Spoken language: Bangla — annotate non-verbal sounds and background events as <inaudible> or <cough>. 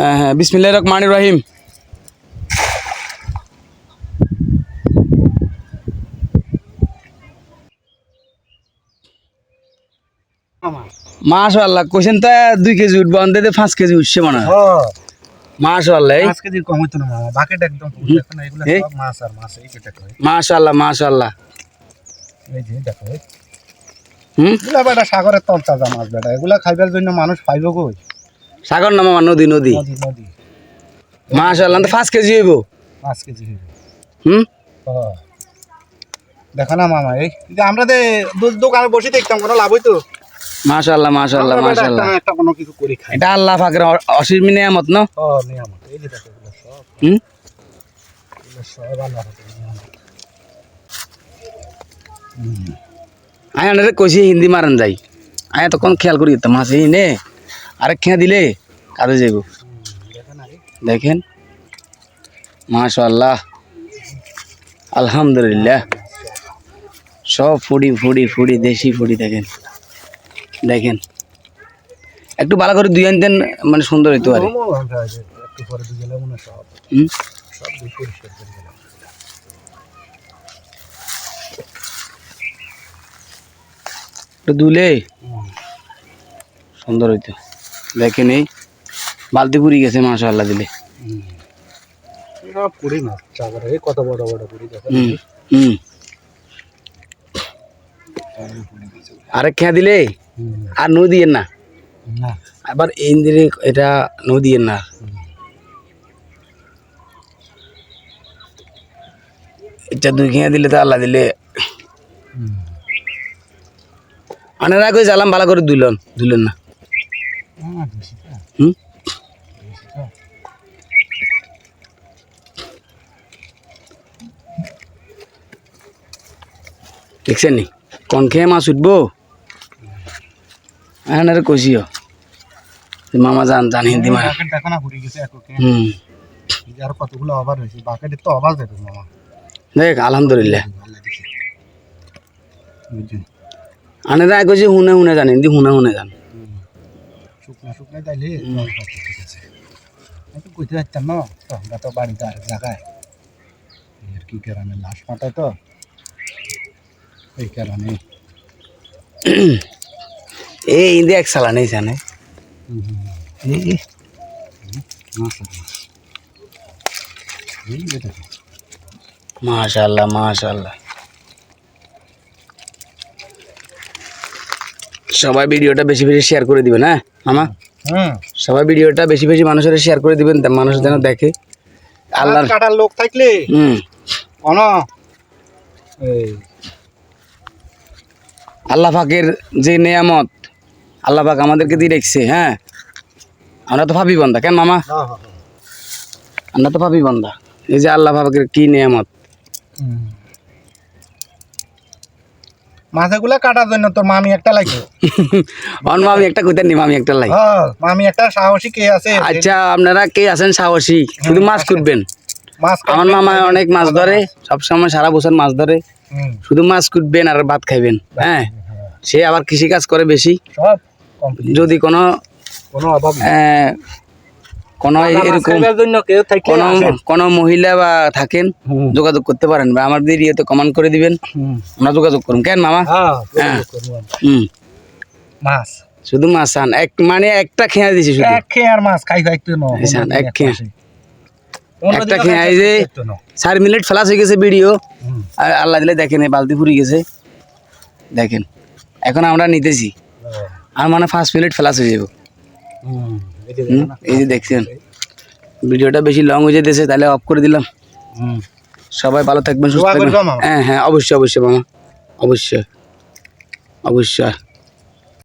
হ্যাঁ হ্যাঁ বিসমিল্লাহ রহমান রহিম। মামা মাশাআল্লাহ তো দুই কেজি উঠবো অন্তত পাঁচ কেজি উঠছে মনে হয়। হ্যাঁ। মাশাআল্লাহ এই পাঁচ কম হইতো না মামা বাকেট একদম এগুলো এই? সব মাছ আর মাছ এই যে দেখো এই যে হুম? এগুলা বেটা সাগরের তল তাজা মাছ বেটা এগুলা খাইবার জন্য মানুষ পাইব কই? সাগর না মামা নদী নদী। মাশাআল্লাহ তো পাঁচ কেজি হইব। পাঁচ কেজি হইব। হুম। দেখো না মামা এই যে আমরা দো- দোকানে বসে দেখতাম কোনো লাভ হইতো? মাশাআল্লাহ মাশাআল্লাহ আমরা মাশাআল্লাহ। একটা কোনো কিছু করে খাই। এটা আল্লাহ পাকের অসীম নিয়ামত ন? ও নিয়ামত। এই যে দেখো এগুলো সব। হুম? এগুলো সব আল্লাহ নিয়ামত। আয় আনারে কইছি হিন্দি মারান যাই। আয় তখন খেয়াল করি তো মাছ নে। আরে খেয়া দিলে। কাজে যাইব। দেখেন? মাশাআল্লাহ। আলহামদুলিল্লাহ। সব ফুডি ফুডি ফুডি, দেশি ফুডি, দেখেন। দেখেন। একটু ভালো করে দুই আনতেন মানে সুন্দর হইতো আরে দুলে সুন্দর হইতো। দেখেন এই। বালতি পুরি গেছে দিলে। পুরি এই কত বড় বড় পুরি হুম হুম। আরে খেয়া দিলে? আর নদী না। না। আবার ইন্দিরে এটা নদী না। এটা দুই খেয়া দিলে তো আল্লাহ দিলে। আনারা কই জ্বালাম ভালো করে দুলন দুলেন না হ্যাঁ, বেশি তো, হুম বেশি তো। দেখছেন নি? কন খেয়ে মাছ উঠবো। আনারে কইছিও যে মামা জান জান হিন্দি মারা হুম আর কতগুলো অভার হয়েছে বাকেটের তো অভাব দেবে মামা। দেখ আলহামদুলিল্লাহ। বুঝছেন? আনারা কইছে হুনে হুনে জান। হিন্দি হুনে হুনে জান। শুকনা শুকনা তাইলে ঠিক আছে। কইতে পারতাম না? তো আমরা তো বাড়িতে আর জায়গায় আর কি কারণে লাশ মাথায় তো এই কারণে <clears throat> এই হিন্দি এক সালা নেই জানে। মাশাআল্লাহ মাশাআল্লাহ। সবাই ভিডিওটা বেশি বেশি শেয়ার করে দিবেন হ্যাঁ মামা? সবাই ভিডিওটা বেশি বেশি মানুষের শেয়ার করে দিবেন মানুষ যেন দেখে। আল্লাহর মাছ কাটার লোক থাকলে? হুম। অন। এই। আল্লাহ পাকের যে নেয়ামত আল্লাহ পাক আমাদেরকে দিয়ে রেখছে হ্যাঁ? আমরা তো ভাবি বন্ধা কেন মামা? হ্যাঁ, হ্যাঁ, হ্যাঁ। আমরা তো ভাবি বন্ধা এই যে আল্লাহ পাকের কি নেয়ামত? হুম। কাটার জন্য তোর মামি একটা লাগবে। <laughs> অন মামি একটা কইতেন নি মামি একটা হ্যাঁ মামি একটা সাহসী কে আছে? আচ্ছা আপনারা কে আছেন সাহসী? শুধু মাছ কুটবেন। আমার মামা অনেক মাছ ধরে সবসময় সারা বছর মাছ ধরে। শুধু মাছ কুটবেন আর ভাত খাইবেন হ্যাঁ। সে আবার কৃষি কাজ করে বেশি। সব যদি কোনো কোনো অভাব কোনো এরকম কোনো কোনো মহিলা বা থাকেন যোগাযোগ করতে পারেন বা আমাদের ইয়েতে কমেন্ট করে দিবেন। আমরা যোগাযোগ করুন কেন মামা? হ্যাঁ, হ্যাঁ। হুম। মাছ। শুধু মাছ আন। এক মানে একটা খেয়া দিছি শুধু। এক খেয়ে আর মাছ খাই খাইতো না এক খেয়ে। একটা খেয়ে এই যে চার মিনিট ফেলাস হয়ে গেছে ভিডিও। আর আল্লাহ দিলে দেখেন এই বালতি ফুরি গেছে। দেখেন। এখন আমরা নিতেছি। আর মানে পাঁচ মিনিট ফেলাস হয়ে যাব। এই যে দেখছেন। ভিডিওটা বেশি লং হয়ে যেতেছে তাহলে অফ করে দিলাম। হুম। সবাই ভালো থাকবেন সুস্থ থাকবেন। হ্যাঁ হ্যাঁ অবশ্যই অবশ্যই মামা। অবশ্যই অবশ্যই।